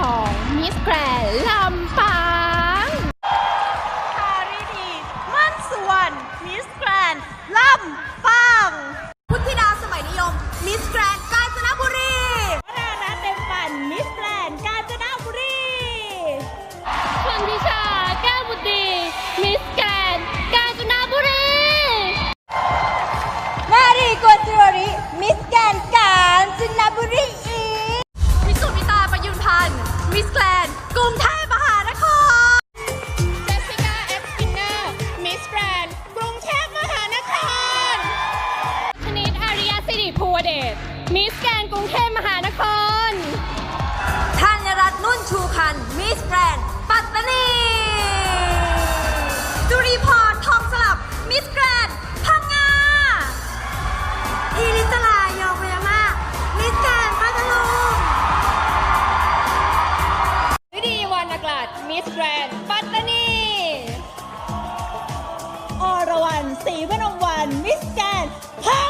ของ Miss Grand มิสแกรนกรุงเทพมหานครธัญรัตน์นุ่นชูคัน มิสแกรนปัตตานีจุรีพรทองสลับ มิสแกรนพังงาอีลิสลายองเวียมามิสแกรนปัตตานีวิดีวรรณกลาดมิสแกรนปัตตานีอรวรรณศรีวนงวัน มิสแกรนพัง